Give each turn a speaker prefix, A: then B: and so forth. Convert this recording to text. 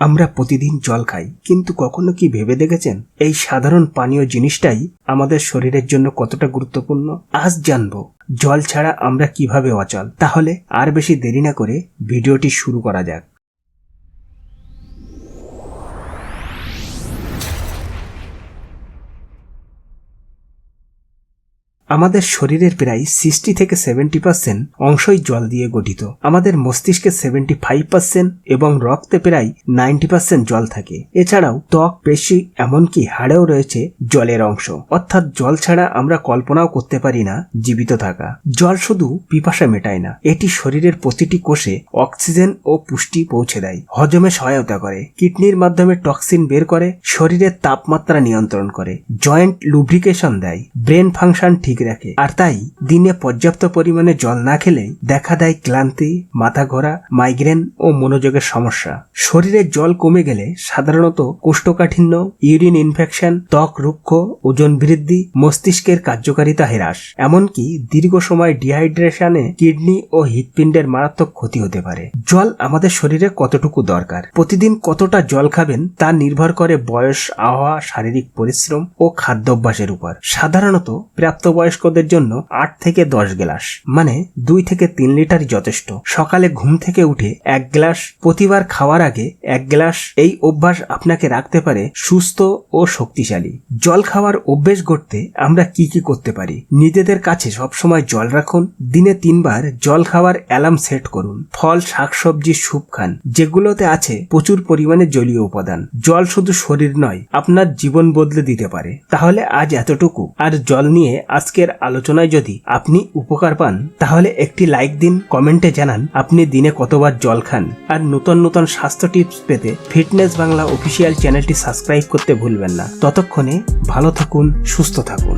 A: আমরা প্রতিদিন জল খাই, কিন্তু কখনো কি ভেবে দেখেছেন? এই সাধারণ পানীয় জিনিসটাই আমাদের শরীরের জন্য কতটা গুরুত্বপূর্ণ? আজ জানব, জল ছাড়া আমরা কীভাবে অচল? তাহলে আর বেশি দেরি না করে ভিডিওটি শুরু করা যাক। আমাদের শরীরের প্রায় সিক্সটি থেকে সেভেন্টি পার্সেন্ট অংশই জল দিয়ে গঠিত। আমাদের মস্তিষ্কে সেভেন্টি ফাইভ পার্সেন্ট এবং রক্তে প্রায় নাইনটি পার্সেন্ট জল থাকে। এছাড়াও ত্বক, পেশি, এমনকি হাড়েও রয়েছে জলের অংশ। অর্থাৎ জল ছাড়া আমরা কল্পনাও করতে পারি না জীবিত থাকা। জল শুধু পিপাসা মেটায় না, এটি শরীরের প্রতিটি কোষে অক্সিজেন ও পুষ্টি পৌঁছে দেয়। হজমে সহায়তা করে, কিডনির মাধ্যমে টক্সিন বের করে, শরীরের তাপমাত্রা নিয়ন্ত্রণ করে, জয়েন্ট লুব্রিকেশন দেয়, ব্রেন ফাংশন ঠিক রাখে। আর তাই দিনে পর্যাপ্ত পরিমাণে জল না খেলে দেখা দেয় ক্লান্তি, মাথা ঘোরা, মাইগ্রেন ও মনোযোগের সমস্যা। শরীরে জল কমে গেলে সাধারণত কোষ্ঠকাঠিন্য, ইউরিন ইনফেকশন, ত্বক রুক্ষ, ওজন বৃদ্ধি, মস্তিষ্কের কার্যকারিতা হ্রাস। এমনকি দীর্ঘ সময় ডিহাইড্রেশনে কিডনি ও হৃৎপিণ্ডের মারাত্মক ক্ষতি হতে পারে। জল আমাদের শরীরে কতটুকু দরকার? প্রতিদিন কতটা জল খাবেন তা নির্ভর করে বয়স আবহাওয়া শারীরিক পরিশ্রম ও খাদ্যাভ্যাসের উপর। সাধারণত প্রাপ্তবয়স্কদের জন্য আট থেকে দশ গ্লাস মানে দুই থেকে তিন লিটারই যথেষ্ট। সকালে ঘুম থেকে উঠে এক গ্লাস প্রতিবার খাওয়ার আগে এক গ্লাস এই অভ্যাস আপনাকে রাখতে পারে সুস্থ ও শক্তিশালী। জল খাওয়ার অভ্যেস গড়তে আমরা কি কি করতে পারি? নিজেদের কাছে সবসময় জল রাখুন, দিনে তিনবার জল খাওয়ার অ্যালার্ম সেট করুন। ফল, শাকসবজি, স্যুপ খান, যেগুলোতে আছে প্রচুর পরিমাণে জলীয় উপাদান। জল শুধু শরীর নয়, আপনার জীবন বদলে দিতে পারে। তাহলে আজ এতটুকু। আর জল নিয়ে আজকের আলোচনায় যদি আপনি উপকার পান, তাহলে একটি লাইক দিন, কমেন্টে জানান, আপনি দিনে কতবার জল খান। আর নতুন নতুন স্বাস্থ্য টিপস পেতে ফিটনেস বাংলা অফিসিয়াল চ্যানেলটি সাবস্ক্রাইব করতে ভুলবেন না। ততক্ষণে ভালো থাকুন, সুস্থ থাকুন।